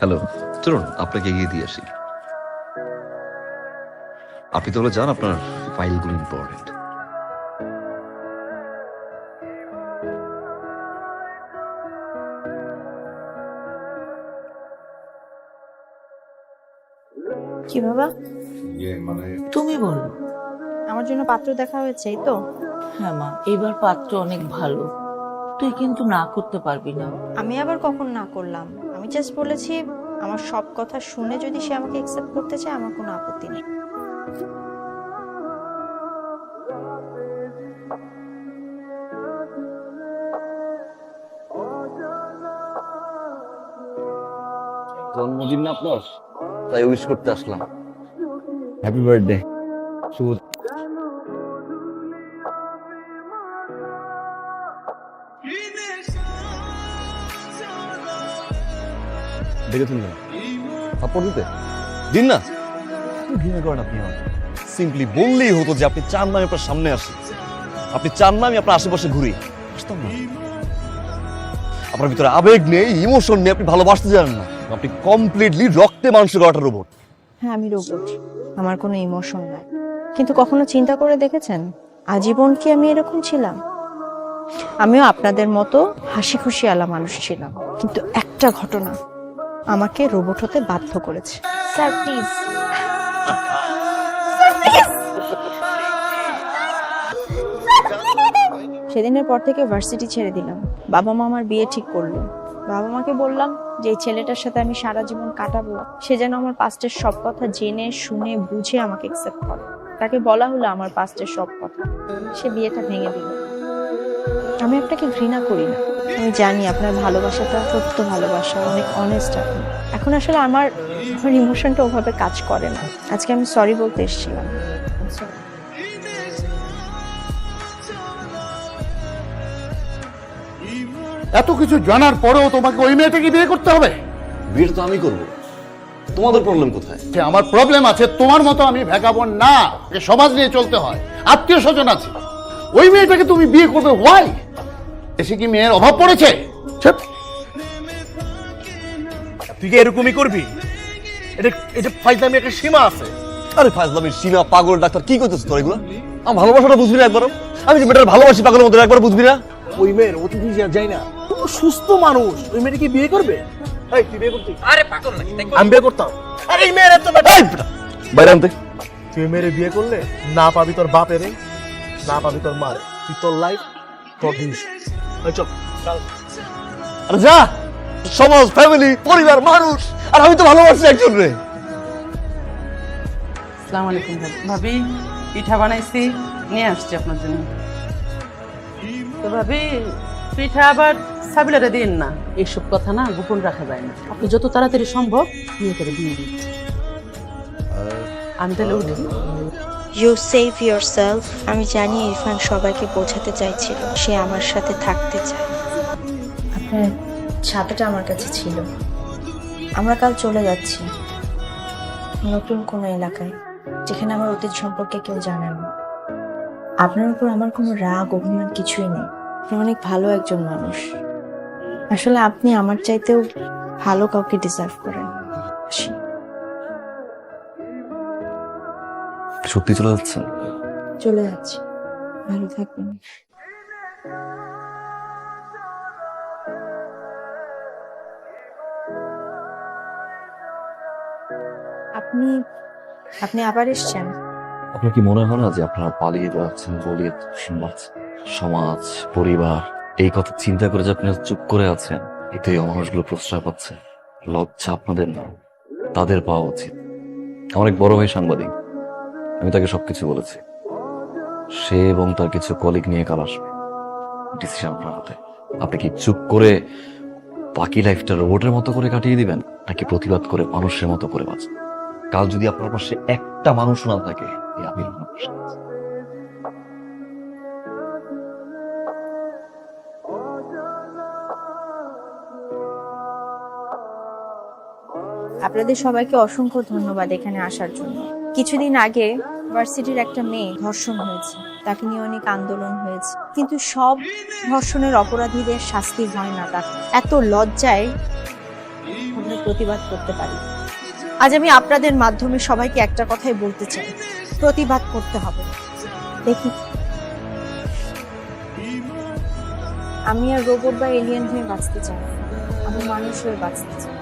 Hello চলুন আপনাকে এগিয়ে দিয়ে আসি। আপনি তাহলে যান আপনার ফাইলগুলো ইম্পর্টেন্ট কি বাবা? তুমি বলো। আমার জন্য পাত্র দেখা হয়েছে এই তো? হ্যাঁ মা এইবার পাত্র অনেক ভালো। তুই কিন্তু না করতে পারবি না। আমি আবার কখন না করলাম? আমি জাস্ট বলেছি আমার সব কথা শুনে যদি সে আমাকে অ্যাকসেপ্ট করতে চায় আমার কোনো আপত্তি নেই। জন্মদিন না আপনার? তাই উইশ করতে আসলাম। হ্যাপি বার্থডে শুভ দেখেছেন কেন থাপ্পড় দিতে? দিন না। ঘৃণা করেন আপনি আমার সিম্পলি বললেই হতো যে আপনি চান না আমি আপনার সামনে আসি আপনি চান না আমি আপনার আশেপাশে ঘুরি। আসতাম না। আপনার ভিতরে আবেগ নেই ইমোশন নেই আপনি ভালোবাসতে জানেন না। আপনি কমপ্লিটলি রক্তে মাংস করাটা রোবট হ্যাঁ আমি রোবট আমার কোনো ইমোশন নাই। কিন্তু কখনো চিন্তা করে দেখেছেন? আজীবন কি আমি এরকম ছিলাম? আমিও আপনাদের মতো হাসি খুশি আলা মানুষ ছিলাম। কিন্তু একটা ঘটনা আমাকে রোবট হতে বাধ্য করেছে। Sir please. সেদিনের পর থেকে ভার্সিটি ছেড়ে দিলাম। বাবা মা আমার বিয়ে ঠিক করল। বাবা মাকে বললাম যে এই ছেলেটার সাথে আমি সারা জীবন কাটাবো। সে যেন আমার পাস্টের সব কথা জেনে শুনে বুঝে আমাকে অ্যাকসেপ্ট করে। তাকে বলা হলো আমার পাস্টের সব কথা। সে বিয়েটা ভেঙে দিল। আমি আপনাকে ঘৃণা করি না। আমি জানি আপনার ভালোবাসাটা সত্য ভালোবাসা অনেক অনেস্ট আপনি। এখন আসলে আমার আমার ইমোশনটা ওভাবে কাজ করে না। আজকে আমি সরি বলতে এসেছিলাম। এত কিছু জানার পরেও তোমাকে ওই মেয়েটাকে বিয়ে করতে হবে? বিয়ে তো আমি করব। তোমাদের প্রবলেম কোথায়? যে আমার প্রবলেম আছে তোমার মতো আমি ভেগাবন না। সমাজ নিয়ে চলতে হয়। আত্মীয় স্বজন আছে। ওই মেয়েটাকে তুমি বিয়ে করবে ওয়াই এসে কি মেয়ের অভাব পড়েছে? তুই কি এরকমই করবি? এটা এটা ফাইজলামি একটা সীমা আছে। আরে ফাজলামি সীমা পাগল ডাক্তার কি করতেছ তোর এগুলো? আমার ভালোবাসাটা বুঝবি না একবারও। আমি যে বেটার ভালোবাসি পাগলের মতো একবার বুঝবি না? ওই মেয়ের অতিথি যা যাই না সুস্থ মানুষ ওই মেয়েটা কি বিয়ে করবে? এই তুই বিয়ে করতি? আরে পাগল নাকি? আমি বিয়ে করতাম। আরে এই মেয়ের এত এই বাইরে আনতে। তুই মেয়ের বিয়ে করলে না পাবি তোর বাপের না পাবি তোর মার। তুই তোর লাইফ তোর জিনিস চল চল। আরে যা! সমাজ ফ্যামিলি পরিবার মানুষ আর আমি তো ভালোবাসি একজন রে। আসসালামু আলাইকুম ভাবি। পিঠা বানাইছি নিয়ে আসছি আপনার জন্য। তো ভাবি পিঠা আবার সাবিলারে দিন না। এইসব কথা না গোপন রাখা যায় না। আপনি যত তাড়াতাড়ি সম্ভব বিয়ে করে দিয়ে দিন। আমি তাহলে উঠি। ইউ সেভ ইয়োর সেলফ আমি জানি ইরফান সবাইকে বোঝাতে চাইছিল। সে আমার সাথে থাকতে চায়। আপনার ছাতাটা আমার কাছে ছিল। আমরা কাল চলে যাচ্ছি। নতুন কোনো এলাকায়, যেখানে আমার অতীত সম্পর্কে কেউ জানে না। আপনার উপর আমার কোনো রাগ, অভিমান কিছুই নেই। আপনি অনেক ভালো একজন মানুষ। আসলে আপনি আমার চাইতেও ভালো কাউকে ডিজার্ভ করেন। আসি। সত্যি চলে যাচ্ছে? চলে যাচ্ছি। ভালো থাকবেন। আপনি আপনি আবার এসছেন? আপনার কি মনে হয় না যে আপনারা পালিয়ে যাচ্ছেন বলিয়ে সমাজ সমাজ পরিবার এই কথা চিন্তা করে যে আপনি চুপ করে আছেন এতে অমানুষগুলো প্রশ্রয় পাচ্ছে। লজ্জা আপনাদের না তাদের পাওয়া উচিত। অনেক বড় ভাই সাংবাদিক। আমি তাকে সবকিছু বলেছি। সে এবং তার কিছু কলিগ নিয়ে কাল আসবে। ডিসিশন আপনার হাতে। আপনি কি চুপ করে বাকি লাইফটা রোবটের মতো করে কাটিয়ে দিবেন, নাকি প্রতিবাদ করে মানুষের মতো করে বাঁচবেন? কাল যদি আপনার পাশে একটা মানুষ না থাকে আমি আপনাদের সবাইকে অসংখ্য ধন্যবাদ এখানে আসার জন্য। কিছুদিন আগে ভার্সিটির একটা মেয়ে ধর্ষণ হয়েছে। তাকে নিয়ে অনেক আন্দোলন হয়েছে। কিন্তু সব ধর্ষণের অপরাধীদের শাস্তি হয় না তার। এত লজ্জায় আমরা প্রতিবাদ করতে পারি। আজ আমি আপনাদের মাধ্যমে সবাইকে একটা কথাই বলতে চাই। প্রতিবাদ করতে হবে। দেখি। আমি আর রোবট বা এলিয়েন হয়ে বাঁচতে চাই আমি মানুষ হয়ে বাঁচতে চাই।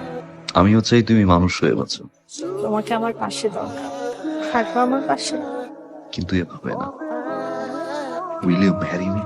আমিও চাই তুমি মানুষ হয়ে বাঁচো। তোমাকে আমার পাশে দরকার থাকবে আমার পাশে। কিন্তু এভাবে না। Will you marry me